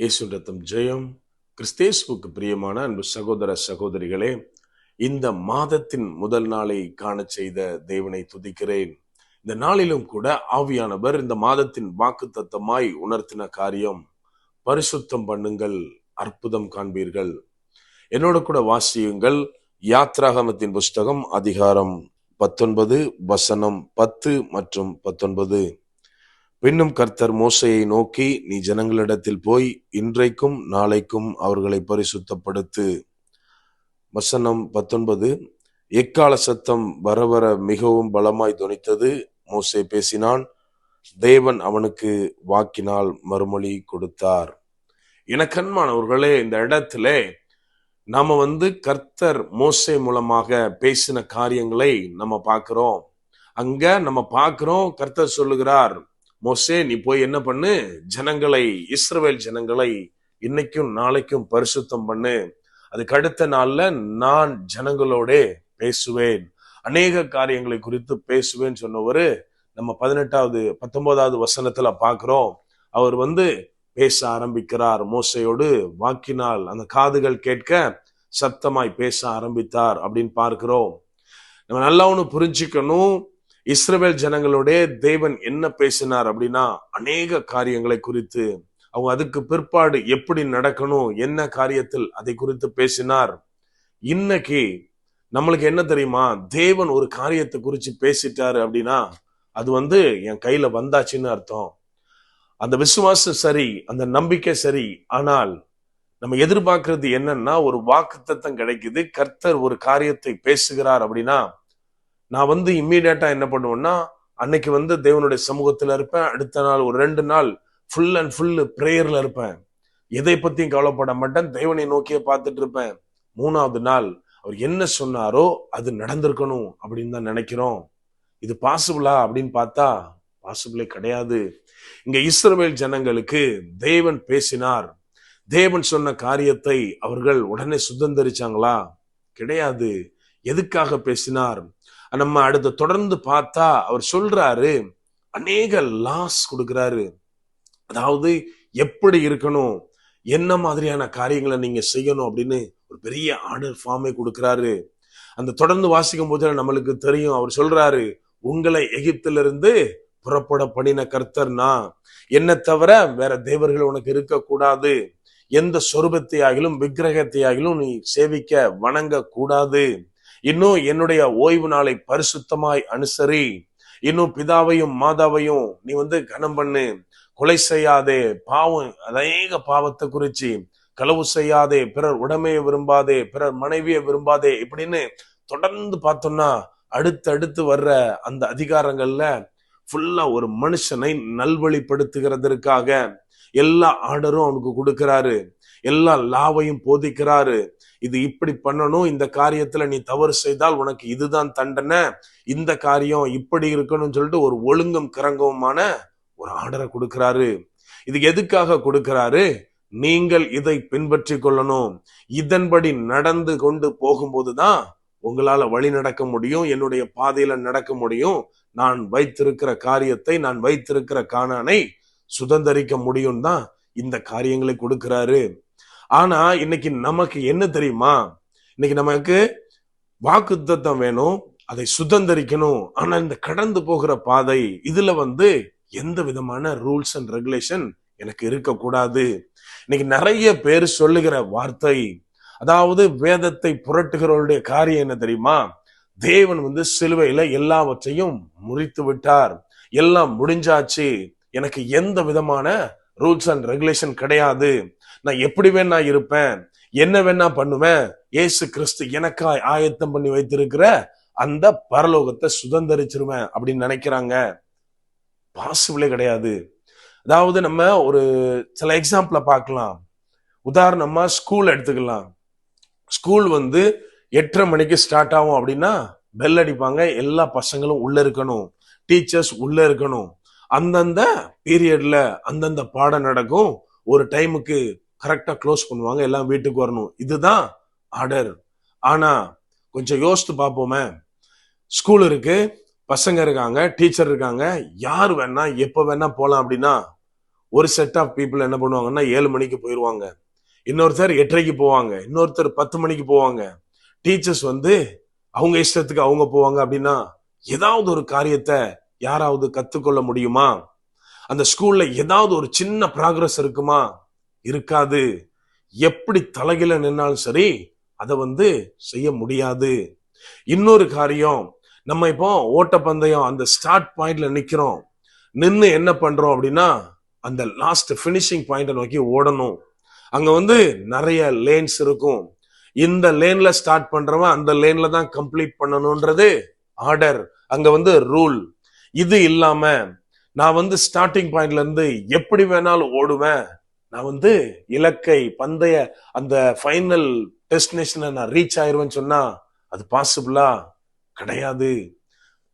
இயேசு ரத்தம் ஜெயம். கிறிஸ்தேசுவுக்கு பிரியமான அன்பு சகோதர சகோதரிகளே இந்த மாதத்தின் முதல் நாளை காண செய்த தேவனை துதிக்கிறேன். இந்த நாளிலும் கூட ஆவியானவர் இந்த மாதத்தின் வாக்கு தத்தமாய் உணர்த்தின காரியம் பரிசுத்தம் பண்ணுங்கள் அற்புதம் காண்பீர்கள். என்னோட கூட வாசியுங்கள் யாத்ராகமத்தின் புஸ்தகம் அதிகாரம் பத்தொன்பது வசனம் பத்து மற்றும் பத்தொன்பது. பின்னும் கர்த்தர் மோசையை நோக்கி நீ ஜனங்களிடத்தில் போய் இன்றைக்கும் நாளைக்கும் அவர்களை பரிசுத்தப்படுத்து. வசனம் பத்தொன்பது. எக்கால சத்தம் வர வர மிகவும் பலமாய் தொனித்தது மோசே பேசினான். தேவன் அவனுக்கு வாக்கினால் மறுமொழி கொடுத்தார். எனக்கன்மானவர்களே இந்த இடத்துல நாம வந்து கர்த்தர் மோசை மூலமாக பேசின காரியங்களை நம்ம பார்க்கிறோம். அங்க நம்ம பார்க்கிறோம் கர்த்தர் சொல்லுகிறார். மோசே நீ போய் என்ன பண்ணு? ஜனங்களை இஸ்ரவேல் ஜனங்களை இன்னைக்கும் நாளைக்கும் பரிசுத்தம் பண்ணு. அதுக்கு அடுத்த நாள்ல நான் ஜனங்களோட பேசுவேன். அநேக காரியங்களை குறித்து பேசுவேன்னு சொன்னவரு நம்ம பதினெட்டாவது பத்தொன்பதாவது வசனத்துல பாக்குறோம் அவர் வந்து பேச ஆரம்பிக்கிறார் மோசையோடு வாக்கினால். அந்த காதுகள் கேட்க சத்தமாய் பேச ஆரம்பித்தார் அப்படின்னு பார்க்கிறோம். நம்ம நல்லா ஒன்று புரிஞ்சுக்கணும். இஸ்ரவேல் ஜனங்களுடைய தேவன் என்ன பேசினார் அப்படின்னா அநேக காரியங்களை குறித்து அவங்க அதுக்கு பிற்பாடு எப்படி நடக்கணும் என்ன காரியத்தில் அதை குறித்து பேசினார். இன்னைக்கு நம்மளுக்கு என்ன தெரியுமா தேவன் ஒரு காரியத்தை குறித்து பேசிட்டாரு அப்படின்னா அது வந்து என் கையில வந்தாச்சுன்னு அர்த்தம். அந்த விசுவாசம் சரி அந்த நம்பிக்கை சரி ஆனால் நம்ம எதிர்பார்க்கறது என்னன்னா ஒரு வாக்குத்தத்தம் கிடைக்குது கர்த்தர் ஒரு காரியத்தை பேசுகிறார் அப்படின்னா நான் வந்து இம்மீடியட்டா என்ன பண்ணுவேன்னா அன்னைக்கு வந்து தேவனுடைய சமூகத்துல இருப்பேன். அடுத்த நாள் ஒரு ரெண்டு நாள் ஃபுல் அண்ட் ஃபுல் ப்ரேயர்ல இருப்பேன். எதை பத்தியும் கவலைப்பட மாட்டேன். தேவனை நோக்கியே பார்த்துட்டு இருப்பேன். மூணாவது நாள் அவர் என்ன சொன்னாரோ அது நடந்திருக்கணும் அப்படின்னு தான் நினைக்கிறோம். இது பாசிபிளா அப்படின்னு பார்த்தா பாசிபிளே கிடையாது. இங்க இஸ்ரவேல் ஜனங்களுக்கு தேவன் பேசினார். தேவன் சொன்ன காரியத்தை அவர்கள் உடனே சுதந்திரிச்சாங்களா? கிடையாது. எதுக்காக பேசினார்? நம்ம அடுத்து தொடர்ந்து பார்த்தா அவர் சொல்றாரு அநேக லாஸ் கொடுக்கிறாரு. அதாவது எப்படி இருக்கணும் என்ன மாதிரியான காரியங்களை நீங்க செய்யணும் அப்படின்னு ஒரு பெரிய ஆர்டர் ஃபார்மே கொடுக்கிறாரு. அந்த தொடர்ந்து வாசிக்கும் போது நம்மளுக்கு தெரியும் அவர் சொல்றாரு உங்களை எகிப்திலிருந்து புறப்பட பண்ணின கர்த்தர்னா என்ன தவிர வேற தேவர்கள் உனக்கு இருக்கக்கூடாது. எந்த சொரூபத்தை ஆகிலும் விக்கிரகத்தை ஆகிலும் நீ சேவிக்க வணங்க கூடாது இன்னும் என்னுடைய ஓய்வு நாளை பரிசுத்தமாய் அனுசரி. இன்னும் பிதாவையும் மாதாவையும் நீ வந்து கனம் பண்ணு. கொலை செய்யாதே பாவம் அநேக பாவத்தை குறிச்சு. களவு செய்யாதே பிறர் உடமையை விரும்பாதே பிறர் மனைவியை விரும்பாதே இப்படின்னு தொடர்ந்து பார்த்தோம்னா அடுத்தடுத்து வர்ற அந்த அதிகாரங்கள்ல ஃபுல்லா ஒரு மனுஷனை நல்வழிப்படுத்துகிறதற்காக எல்லா ஆர்டரும் அவனுக்கு கொடுக்கிறாரு. எல்லா லாவையும் போதிக்கிறாரு. இது இப்படி பண்ணணும் இந்த காரியத்துல நீ தவறு செய்தால் உனக்கு இதுதான் தண்டனை இந்த காரியம் இப்படி இருக்கணும்னு சொல்லிட்டு ஒரு ஒழுங்கும் கிறங்கவுமான ஒரு ஆர்டரை கொடுக்கிறாரு. இது எதுக்காக கொடுக்கிறாரு? நீங்கள் இதை பின்பற்றி கொள்ளணும். இதன்படி நடந்து கொண்டு போகும்போதுதான் உங்களால வழி நடக்க முடியும் என்னுடைய பாதையில நடக்க முடியும். நான் வைத்திருக்கிற காரியத்தை நான் வைத்திருக்கிற காணானை சுதந்திரிக்க முடியும் தான் இந்த காரியங்களை கொடுக்கிறாரு. ஆனா இன்னைக்கு நமக்கு என்ன தெரியுமா? இன்னைக்கு நமக்கு வாக்குத்தத்தம் வேணும் அதை சுதந்திரிக்கணும். ஆனா இந்த கடந்து போகிற பாதை இதுல வந்து எந்த விதமான ரூல்ஸ் அண்ட் ரெகுலேஷன் எனக்கு இருக்கக்கூடாது. இன்னைக்கு நிறைய பேர் சொல்லுகிற வார்த்தை அதாவது வேதத்தை புரட்டுகிறவருடைய காரியம் என்ன தெரியுமா? தேவன் வந்து சிலுவையில எல்லாவற்றையும் முறித்து விட்டார். எல்லாம் முடிஞ்சாச்சு. எனக்கு எந்த விதமான ரூல்ஸ் அண்ட் ரெகுலேஷன் கிடையாது. நான் எப்படி வேணா இருப்பேன். என்ன வேணா பண்ணுவேன். ஏசு கிறிஸ்து எனக்காய் ஆயத்தம் பண்ணி வைத்திருக்கிற அந்த பரலோகத்தை சுதந்திரிச்சிருவேன் அப்படின்னு நினைக்கிறாங்க. பாசிபிளே கிடையாது. அதாவது நம்ம ஒரு சில எக்ஸாம்பிளை பார்க்கலாம். உதாரணமா ஸ்கூல் எடுத்துக்கலாம். ஸ்கூல் வந்து எட்டரை மணிக்கு ஸ்டார்ட் ஆகும் அப்படின்னா பெல் அடிப்பாங்க. எல்லா பசங்களும் உள்ள இருக்கணும். டீச்சர்ஸ் உள்ள இருக்கணும். அந்தந்த பீரியட்ல அந்தந்த பாடம் நடக்கும். ஒரு டைமுக்கு கரெக்டா க்ளோஸ் பண்ணுவாங்க எல்லாம் வீட்டுக்கு வரணும். இதுதான் ஆர்டர் ஆனா கொஞ்சம் யோசித்து பார்ப்போமே. ஸ்கூல் இருக்கு பசங்க இருக்காங்க டீச்சர் இருக்காங்க யார் வேணா எப்போ வேணா போகலாம் அப்படின்னா ஒரு செட் ஆஃப் பீப்புள் என்ன பண்ணுவாங்கன்னா ஏழு மணிக்கு போயிடுவாங்க இன்னொருத்தர் எட்டரைக்கு போவாங்க இன்னொருத்தர் பத்து மணிக்கு போவாங்க. டீச்சர்ஸ் வந்து அவங்க இஷ்டத்துக்கு அவங்க போவாங்க அப்படின்னா ஏதாவது ஒரு காரியத்தை யாராவது கத்துக்கொள்ள முடியுமா? அந்த ஸ்கூல்ல ஏதாவது ஒரு சின்ன ப்ராக்ரஸ் இருக்குமா? இருக்காது. எப்படி தலைகில நின்னாலும் சரி அதை வந்து செய்ய முடியாது. இன்னொரு காரியம் நம்ம இப்போ ஓட்டப்பந்தயம் அந்த ஸ்டார்ட் பாயிண்ட்ல நிக்கிறோம். நின்று என்ன பண்றோம் அப்படின்னா அந்த லாஸ்ட் ஃபினிஷிங் பாயிண்ட நோக்கி ஓடணும். அங்க வந்து நிறைய லேன்ஸ் இருக்கும். இந்த லேன்ல ஸ்டார்ட் பண்றவன் அந்த லேன்ல தான் கம்ப்ளீட் பண்ணணும்ன்றது ஆர்டர் அங்க வந்து ரூல் இது இல்லாம நான் வந்து ஸ்டார்டிங் பாயிண்ட்ல இருந்து எப்படி வேணாலும் ஓடுவேன். நான் வந்து இலக்கை பந்தய அந்த ஃபைனல் டெஸ்டினேஷனை நான் ரீச் ஆயிருவேன்னு சொன்னா அது பாசிபிளா கிடையாது.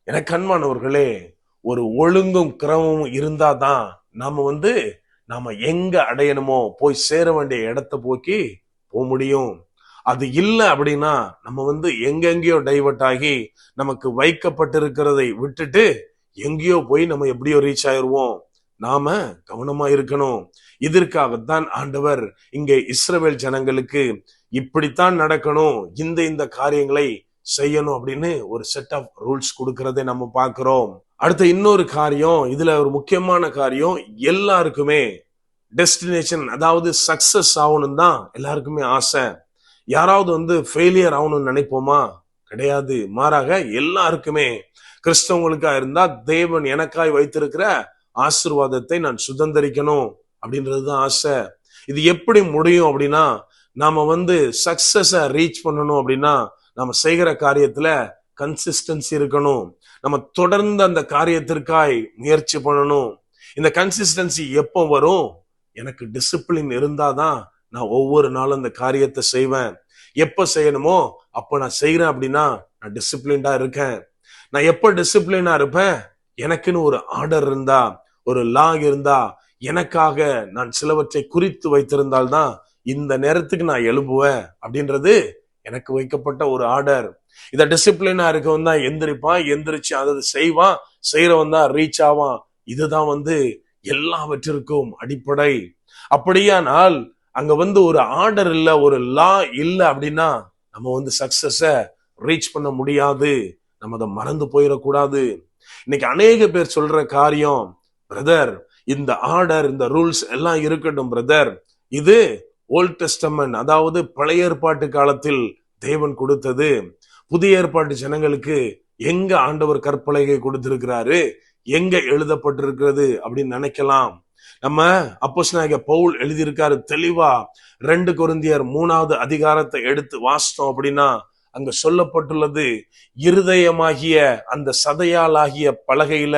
எனக்கு அன்பானவர்களே ஒரு ஒழுங்கும் கிரமமும் இருந்தாதான் நாம வந்து நாம எங்க அடையணுமோ போய் சேர வேண்டிய இடத்த போக்கி போக முடியும். அது இல்லை அப்படின்னா நம்ம வந்து எங்கெங்கேயோ டைவர்ட் ஆகி நமக்கு வைக்கப்பட்டிருக்கிறதை விட்டுட்டு எங்கேயோ போய் நம்ம எப்படியோ ரீச் ஆயிடுவோம் நாம கவனமா இருக்கணும். இதற்காகத்தான் ஆண்டவர் இங்கே இஸ்ரவேல் ஜனங்களுக்கு இப்படித்தான் நடக்கணும். இந்த இந்த காரியங்களை செய்யணும் அப்படின்னு ஒரு செட் ஆஃப் ரூல்ஸ் கொடுக்கறதை நம்ம பார்க்கிறோம். அடுத்த இன்னொரு காரியம் இதுல ஒரு முக்கியமான காரியம் எல்லாருக்குமே டெஸ்டினேஷன் அதாவது சக்சஸ் ஆகணும் தான் எல்லாருக்குமே ஆசை. யாராவது வந்து ஃபெயிலியர் ஆகணும்னு நினைப்போமா? கிடையாது. மாறாக எல்லாருக்குமே கிறிஸ்தவங்களுக்கா இருந்தா தேவன் எனக்காய் வைத்திருக்கிற ஆசிர்வாதத்தை நான் சுதந்திரிக்கணும் அப்படின்றதுதான் ஆசை. இது எப்படி முடியும் அப்படின்னா நாம வந்து சக்சஸ ரீச் பண்ணணும் அப்படின்னா நம்ம செய்கிற காரியத்துல கன்சிஸ்டன்சி இருக்கணும். நம்ம தொடர்ந்து அந்த காரியத்திற்காய் முயற்சி பண்ணணும். இந்த கன்சிஸ்டன்சி எப்போ வரும்? எனக்கு டிசிப்ளின் இருந்தாதான் நான் ஒவ்வொரு நாளும் அந்த காரியத்தை செய்வேன். எப்போ செய்யணுமோ அப்போ நான் செய்கிறேன் அப்படின்னா நான் டிசிப்ளின்டா இருக்கேன். நான் எப்போ டிசிப்ளினா இருப்பேன்? எனக்குன்னு ஒரு ஆர்டர் இருந்தா ஒரு லா இருந்தா எனக்காக நான் சிலவற்றை குறித்து வைத்திருந்தால்தான் இந்த நேரத்துக்கு நான் எழுப்புவேன் அப்படின்றது எனக்கு வைக்கப்பட்ட ஒரு ஆர்டர் இத டிசிப்ளினா இருக்கவன் தான் எந்திரிப்பான் எந்திரிச்சு அதை செய்வான் செய்யறவன் தான் ரீச் ஆவான். இதுதான் வந்து எல்லாவற்றிற்கும் அடிப்படை. அப்படியானால் அங்க வந்து ஒரு ஆர்டர் இல்ல ஒரு லா இல்ல அப்படின்னா நம்ம வந்து சக்சஸ ரீச் பண்ண முடியாது. நம்ம அதை மறந்து போயிடக்கூடாது. இன்னைக்கு அநேக பேர் சொல்ற காரியம் பிரதர் இந்த ஆர்டர் இந்த ரூல்ஸ் எல்லாம் இருக்கட்டும் பிரதர் இது ஓல்ட் டெஸ்டமன் அதாவது பழைய ஏற்பாட்டு காலத்தில் தேவன் கொடுத்தது. புதிய ஏற்பாட்டு ஜனங்களுக்கு எங்க ஆண்டவர் கற்பலகை கொடுத்திருக்கிறாரு? எங்க எழுதப்பட்டிருக்கிறது? அப்படின்னு நினைக்கலாம். நம்ம அப்போஸ் பவுல் எழுதியிருக்காரு தெளிவா. ரெண்டு குருந்தியர் மூணாவது அதிகாரத்தை எடுத்து வாசித்தோம் அப்படின்னா அங்க சொல்லப்பட்டுள்ளது இருதயமாகிய அந்த சதையாலாகிய பலகையில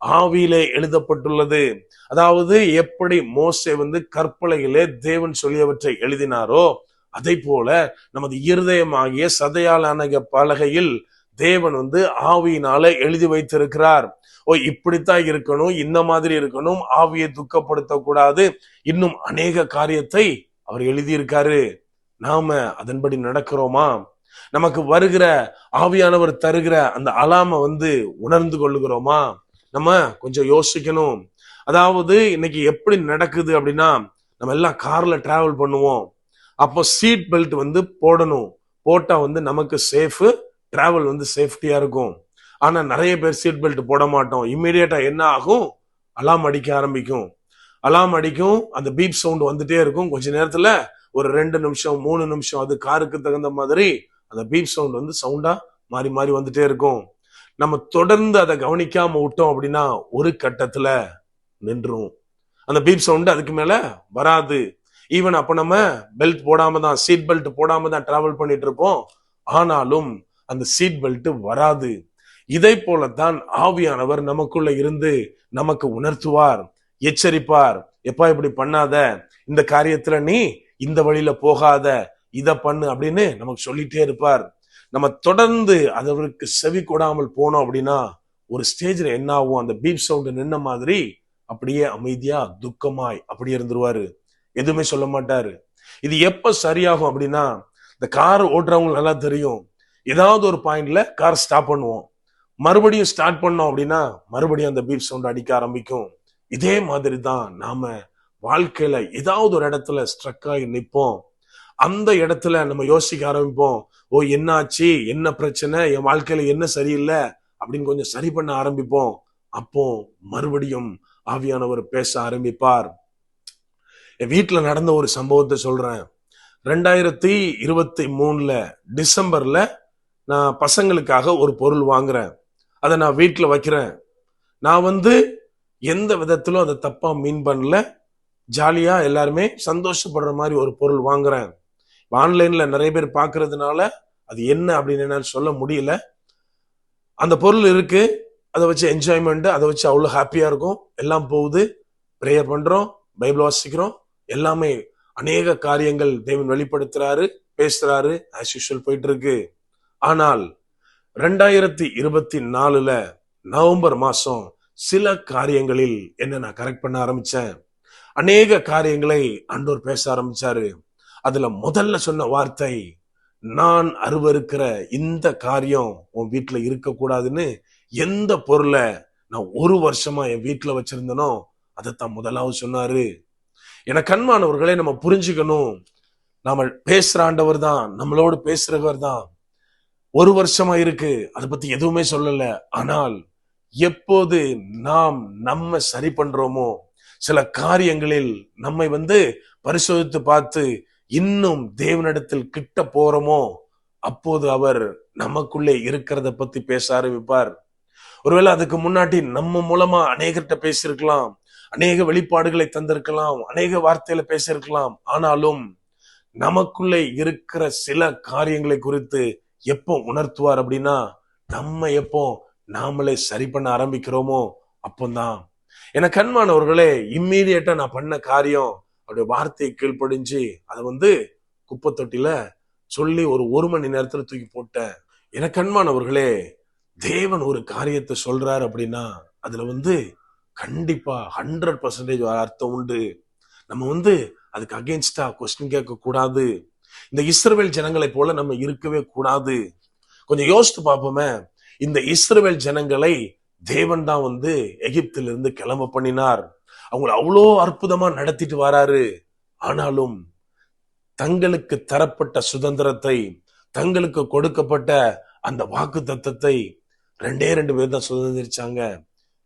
ஆவியிலே எழுதப்பட்டுள்ளது. அதாவது எப்படி மோசை வந்து கற்பலையிலே தேவன் சொல்லியவற்றை எழுதினாரோ அதை போல நமது இருதயமாகிய சதையாலான பலகையில் தேவன் வந்து ஆவியினால எழுதி வைத்திருக்கிறார். ஓ இப்படித்தான் இருக்கணும் இந்த மாதிரி இருக்கணும் ஆவியை துக்கப்படுத்தக்கூடாது. இன்னும் அநேக காரியத்தை அவர் எழுதியிருக்காரு. நாம அதன்படி நடக்கிறோமா? நமக்கு வருகிற ஆவியானவர் தருகிற அந்த அலாம வந்து உணர்ந்து கொள்ளுகிறோமா? நம்ம கொஞ்சம் யோசிக்கணும். அதாவது இன்னைக்கு எப்படி நடக்குது அப்படின்னா நம்ம எல்லாம் கார்ல டிராவல் பண்ணுவோம். அப்போ சீட் பெல்ட் வந்து போடணும். போட்டா வந்து நமக்கு சேஃபு டிராவல் வந்து சேஃப்டியா இருக்கும். ஆனா நிறைய பேர் சீட் பெல்ட் போட மாட்டோம். இம்மிடியட்டா என்ன ஆகும்? அலாம் அடிக்க ஆரம்பிக்கும். அலாம் அடிக்கும் அந்த பீப் சவுண்ட் வந்துட்டே இருக்கும். கொஞ்ச நேரத்துல ஒரு ரெண்டு நிமிஷம் மூணு நிமிஷம் அது காருக்கு தகுந்த மாதிரி அந்த பீப் சவுண்ட் வந்து சவுண்டா மாறி மாறி வந்துட்டே இருக்கும். நம்ம தொடர்ந்து அதை கவனிக்காம விட்டோம் அப்படின்னா ஒரு கட்டத்துல நின்றும் அந்த பீப் சவுண்ட் அதுக்கு மேல வராது. ஈவன் அப்ப நம்ம பெல்ட் போடாம தான் சீட் பெல்ட் போடாம தான் டிராவல் பண்ணிட்டு இருப்போம் ஆனாலும் அந்த சீட் பெல்ட் வராது. இதை போலத்தான் ஆவியானவர் நமக்குள்ள இருந்து நமக்கு உணர்த்துவார் எச்சரிப்பார். எப்பா இப்படி பண்ணாத? இந்த காரியத்துல நீ இந்த வழியில போகாத. இதை பண்ணு அப்படின்னு நமக்கு சொல்லிட்டே இருப்பார். நம்ம தொடர்ந்து அதற்கு செவி கொடாமல் போனோம் அப்படின்னா ஒரு ஸ்டேஜ்ல என்ன ஆகும் அந்த பீப் சவுண்ட் நின்ன மாதிரி அப்படியே அமைதியா துக்கமாய் அப்படி இருந்துருவாரு. எதுவுமே சொல்ல மாட்டாரு. இது எப்ப சரியாகும் அப்படின்னா இந்த கார் ஓட்டுறவங்களுக்கு நல்லா தெரியும். ஏதாவது ஒரு பாயிண்ட்ல கார் ஸ்டாப் பண்ணுவோம். மறுபடியும் ஸ்டார்ட் பண்ணோம் அப்படின்னா மறுபடியும் அந்த பீப் சவுண்ட் அடிக்க ஆரம்பிக்கும். இதே மாதிரி தான் நாம வாழ்க்கையில ஏதாவது ஒரு இடத்துல ஸ்ட்ரக் ஆகி நிற்போம் அந்த இடத்துல நம்ம யோசிக்க ஆரம்பிப்போம். ஓ என்னாச்சு? என்ன பிரச்சனை? என் வாழ்க்கையில என்ன சரியில்லை? அப்படின்னு கொஞ்சம் சரி பண்ண ஆரம்பிப்போம். அப்போ மறுபடியும் ஆவியானவர் பேச ஆரம்பிப்பார். என் வீட்டுல நடந்த ஒரு சம்பவத்தை சொல்றேன். ரெண்டாயிரத்தி இருபத்தி மூணுல டிசம்பர்ல நான் பசங்களுக்காக ஒரு பொருள் வாங்குறேன். அதை நான் வீட்டுல வைக்கிறேன். நான் வந்து எந்த விதத்திலும் அதை தப்பா மீன் பண்ணல. ஜாலியா எல்லாருமே சந்தோஷப்படுற மாதிரி ஒரு பொருள் வாங்குறேன். ஆன்லைன்ல நிறைய பேர் பார்க்கறதுனால அது என்ன அப்படின்னு என்னால் சொல்ல முடியல. அந்த பொருள் இருக்கு. அதை வச்சு என்ஜாய்மெண்ட் அதை வச்சு அவ்வளோ ஹாப்பியா இருக்கும். எல்லாம் போகுது. ப்ரேயர் பண்றோம் பைபிள் வாசிக்கிறோம். எல்லாமே அநேக காரியங்கள் தேவன் வெளிப்படுத்துறாரு பேசுறாரு ஆஸ் யூஷுவல் போயிட்டு இருக்கு. ஆனால் ரெண்டாயிரத்தி இருபத்தி நாலுல நவம்பர் மாசம் சில காரியங்களில் என்ன நான் கரெக்ட் பண்ண ஆரம்பிச்சேன்? அநேக காரியங்களை அண்டோர் பேச ஆரம்பிச்சாரு. அதுல முதல்ல சொன்ன வார்த்தை நான் அருவருக்கிற இந்த காரியம் உன் வீட்டுல இருக்கக்கூடாதுன்னு எந்த பொருளை நான் ஒரு வருஷமா என் வீட்டுல வச்சிருந்தனோ அதைத்தான் முதலாவது சொன்னாரு. என கண்மானவர்களே நம்ம புரிஞ்சுக்கணும். நாம பேசுற ஆண்டவர் தான் நம்மளோடு பேசுறவர் தான். ஒரு வருஷமா இருக்கு அதை பத்தி எதுவுமே சொல்லல. ஆனால் எப்போது நாம் நம்ம சரி பண்றோமோ சில காரியங்களில் நம்மை வந்து பரிசோதித்து பார்த்து இன்னும் தேவனிடத்தில் கிட்ட போறோமோ? அப்போது அவர் நமக்குள்ளே இருக்கிறத பத்தி பேச ஆரம்பிப்பார். ஒருவேளை அதுக்கு முன்னாடி நம்ம மூலமா அநேகர்கிட்ட பேசியிருக்கலாம். அநேக வெளிப்பாடுகளை தந்திருக்கலாம். அநேக வார்த்தையில பேசியிருக்கலாம். ஆனாலும் நமக்குள்ளே இருக்கிற சில காரியங்களை குறித்து எப்போ உணர்த்துவார் அப்படின்னா நம்ம எப்போ நாமளே சரி பண்ண ஆரம்பிக்கிறோமோ அப்போதான் என கண்மானவர்களே இம்மீடியட்டா நான் பண்ண காரியம் அவருடைய வார்த்தையை கீழ்ப்படிஞ்சு அதை வந்து குப்பை தொட்டில சொல்லி ஒரு ஒரு மணி நேரத்துல தூக்கி போட்டேன். என கண்மானவர்களே தேவன் ஒரு காரியத்தை சொல்றாரு அப்படின்னா அதுல வந்து கண்டிப்பா ஹண்ட்ரட் பர்சன்டேஜ் அர்த்தம் உண்டு. நம்ம வந்து அதுக்கு அகேன்ஸ்டா கொஸ்டின் கேட்க கூடாது. இந்த இஸ்ரவேல் ஜனங்களை போல நம்ம இருக்கவே கூடாது. கொஞ்சம் யோசித்து பார்ப்போமே இந்த இஸ்ரவேல் ஜனங்களை தேவன் தான் வந்து எகிப்திலிருந்து கிளம்ப பண்ணினார். அவங்கள அவ்வளோ அற்புதமா நடத்திட்டு வராரு. ஆனாலும் தங்களுக்கு தரப்பட்ட சுதந்திரத்தை தங்களுக்கு கொடுக்கப்பட்ட அந்த வாக்கு தத்தத்தை ரெண்டே ரெண்டு பேர் தான் சுதந்திரிச்சாங்க.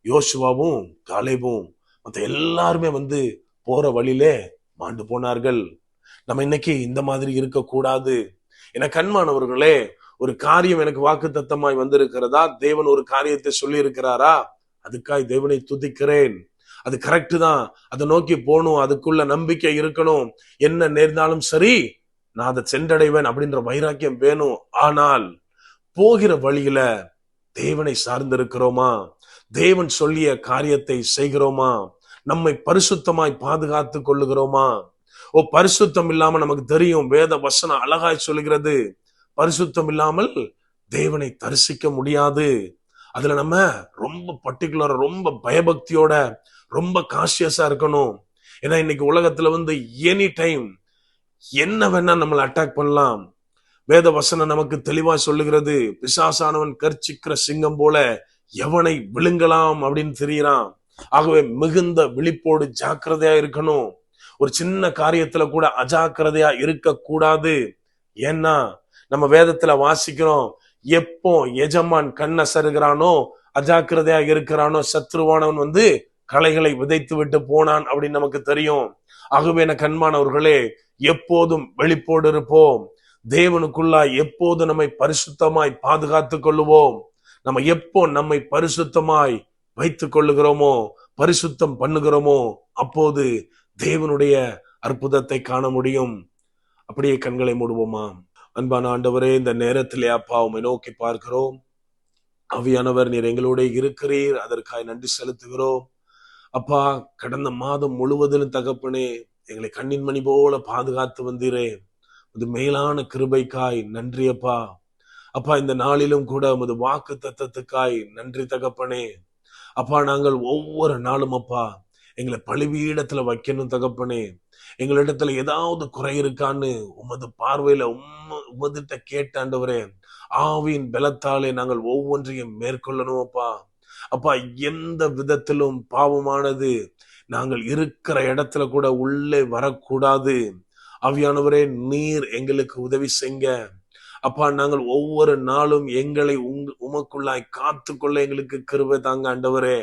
யோசுவாவும் காலேபும் மற்ற எல்லாருமே வந்து போற வழியிலே மாண்டு போனார்கள். நம்ம இன்னைக்கு இந்த மாதிரி இருக்கக்கூடாது. என கண்மானவர்களே ஒரு காரியம் எனக்கு வாக்கு தத்தமாய் வந்திருக்கிறதா? தேவன் ஒரு காரியத்தை சொல்லி இருக்கிறாரா அதுக்காய் தேவனை துதிக்கிறேன். அது கரெக்டு தான். அதை நோக்கி போகணும் அதுக்குள்ள நம்பிக்கை இருக்கணும். என்ன நேர்ந்தாலும் சரி நான் அதை சென்றடைவேன் அப்படின்ற வைராக்கியம் வேணும். ஆனால் போகிற வழியில தேவனை சார்ந்திருக்கிறோமா? தேவன் சொல்லிய காரியத்தை செய்கிறோமா? நம்மை பரிசுத்தமாய் பாதுகாத்து கொள்ளுகிறோமா? ஓ பரிசுத்தம் இல்லாம நமக்கு தெரியும் வேத வசனம் அழகாய் சொல்லுகிறது. பரிசுத்தம் இல்லாமல் தேவனை தரிசிக்க முடியாது. அதுல நம்ம ரொம்ப பர்டிகுலர் ரொம்ப பயபக்தியோட ரொம்ப காஷியஸா இருக்கணும். ஏன்னா இன்னைக்கு உலகத்துல வந்து எனி டைம் என்ன வேணா நம்மளை அட்டாக் பண்ணலாம். வேத வசனம் நமக்கு தெளிவா சொல்லுகிறது பிசாசானவன் கர்ச்சிக்கிற சிங்கம் போல எவனை விழுங்கலாம்? அப்படின்னு தெரியறான். ஆகவே மிகுந்த விழிப்போடு ஜாக்கிரதையா இருக்கணும். ஒரு சின்ன காரியத்துல கூட அஜாக்கிரதையா இருக்க கூடாது ஏன்னா நம்ம வேதத்துல வாசிக்கிறோம் எப்போ எஜமான் கண்ண சருகிறானோ அஜாக்கிரதையா இருக்கிறானோ சத்ருவானவன் வந்து களைகளை விதைத்து விட்டு போனான் அப்படின்னு நமக்கு தெரியும். ஆகவே என கண்மானவர்களே எப்போதும் வெளிப்போடு இருப்போம். தேவனுக்குள்ளாய் எப்போது நம்மை பரிசுத்தமாய் பாதுகாத்து கொள்ளுவோம்? நம்ம எப்போ நம்மை பரிசுத்தமாய் வைத்துக் கொள்ளுகிறோமோ பரிசுத்தம் பண்ணுகிறோமோ அப்போது தேவனுடைய அற்புதத்தை காண முடியும். அப்படியே கண்களை மூடுவோமா? அன்பான ஆண்டவரே இந்த நேரத்திலே அப்பா உம்மை நோக்கி பார்க்கிறோம். அவியானவர் நீர் எங்களோட இருக்கிறீர். அதற்காக நன்றி செலுத்துகிறோம். அப்பா கடந்த மாதம் முழுவதிலும் தகப்பனே எங்களை கண்ணின் மணி போல பாதுகாத்து வந்தீரே. அது மேலான கிருபைக்காய் நன்றி அப்பா. அப்பா இந்த நாளிலும் கூட உமது வாக்கு தத்தத்துக்காய் நன்றி தகப்பனே. அப்பா நாங்கள் ஒவ்வொரு நாளும் அப்பா எங்களை பழிவீடத்துல வைக்கணும் தகப்பனே. எங்களிடத்துல ஏதாவது குறை இருக்கான்னு உமது பார்வையில உம்ம உமதிட்ட கேட்டாண்டவரே ஆவியின் பலத்தாலே நாங்கள் ஒவ்வொன்றையும் மேற்கொள்ளணும் அப்பா அப்பா எந்த விதத்திலும் பாவமானது நாங்கள் இருக்கிற இடத்துல கூட உள்ளே வரக்கூடாது. அவியானவரே நீர் எங்களுக்கு உதவி செய்ங்க அப்பா நாங்கள் ஒவ்வொரு நாளும் எங்களை உங் உமக்குள்ளாய் காத்துக்கொள்ள எங்களுக்கு கிருபை தாங்க ஆண்டவரே.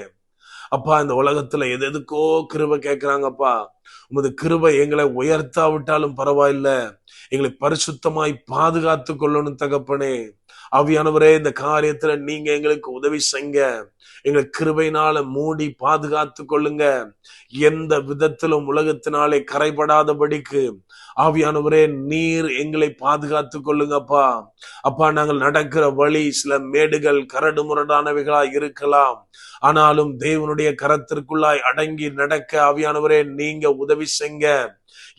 அப்பா இந்த உலகத்துல எது எதுக்கோ கிருபை கேட்கிறாங்கப்பா உமது கிருபை எங்களை உயர்த்தாவிட்டாலும் பரவாயில்ல. எங்களை பரிசுத்தமாய் பாதுகாத்து கொள்ளணும் தகப்பனே. அவியானவரே இந்த காரியத்துல நீங்க எங்களுக்கு உதவி செய்ங்க. எங்களை கிருபையினால மூடி பாதுகாத்து கொள்ளுங்க. எந்த விதத்திலும் உலகத்தினாலே கரைபடாதபடிக்கு ஆவியானவரே நீர் எங்களை பாதுகாத்து கொள்ளுங்கப்பா. அப்பா நாங்கள் நடக்கிற வழி சில மேடுகள் கரடு முரடானவைகளா இருக்கலாம். ஆனாலும் தேவனுடைய கரத்திற்குள்ளாய் அடங்கி நடக்க ஆவியானவரே நீங்க உதவி செய்ங்க.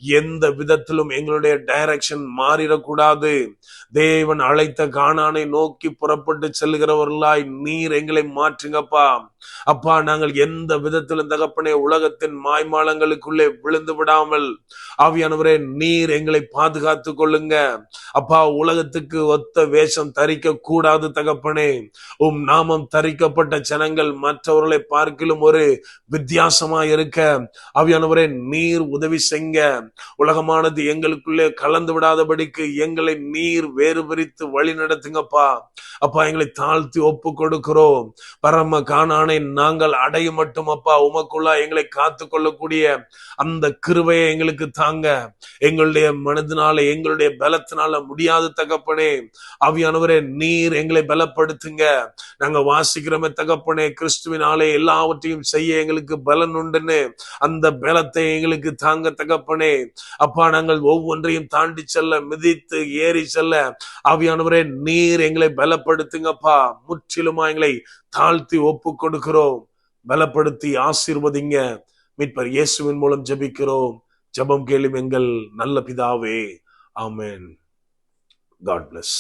எந்த விதத்திலும் எங்களுடைய டைரக்ஷன் மாறிடக்கூடாது. தேவன் அழைத்த காணானை நோக்கி புறப்பட்டு செல்கிறவர்களாய் நீர் எங்களை மாற்றுங்கப்பா. அப்பா நாங்கள் எந்த விதத்திலும் தகப்பனே உலகத்தின் மாய்மாலங்களுக்குள்ளே விழுந்து விடாமல் ஆவியானவரே நீர் எங்களை பாதுகாத்து கொள்ளுங்க. அப்பா உலகத்துக்கு ஒத்த வேஷம் தரிக்க கூடாது தகப்பனே. உம் நாமம் தரிக்கப்பட்ட ஜனங்கள் மற்றவர்களை பார்க்கிலும் ஒரு வித்தியாசமா இருக்க ஆவியானவரே நீர் உதவி செய்ங்க. உலகமானது எங்களுக்குள்ளே கலந்து விடாதபடிக்கு எங்களை நீர் வேறு பிரித்து வழி நடத்துங்கப்பா. அப்பா எங்களை தாழ்த்தி ஒப்பு கொடுக்கிறோம். பரம காணானை நாங்கள் அடைய மட்டும் அப்பா. உமக்குள்ளா எங்களை காத்து கொள்ளக்கூடிய அந்த கிருவையை எங்களுக்கு தாங்க. எங்களுடைய மனதினால எங்களுடைய பலத்தினால முடியாத தகப்பனே. அவியானவரே நீர் எங்களை பலப்படுத்துங்க. நாங்க வாசிக்கிறோமே தகப்பனே கிறிஸ்துவினாலே எல்லாவற்றையும் செய்ய எங்களுக்கு பலன் உண்டுன்னு அந்த பலத்தை எங்களுக்கு தாங்க தகப்பனே. அப்பா நாங்கள் ஒவ்வொன்றையும் தாண்டி செல்ல மிதித்து ஏறி செல்ல ஆவியானவரே நீர் எங்களை பலப்படுத்துங்கப்பா. முற்றிலுமா எங்களை தாழ்த்தி ஒப்பு கொடுக்கிறோம். பலப்படுத்தி ஆசீர்வதிங்க. மீட்பர் இயேசுவின் மூலம் ஜெபிக்கிறோம். ஜெபம் கேளும் எங்கள் நல்ல பிதாவே. ஆமேன். God plus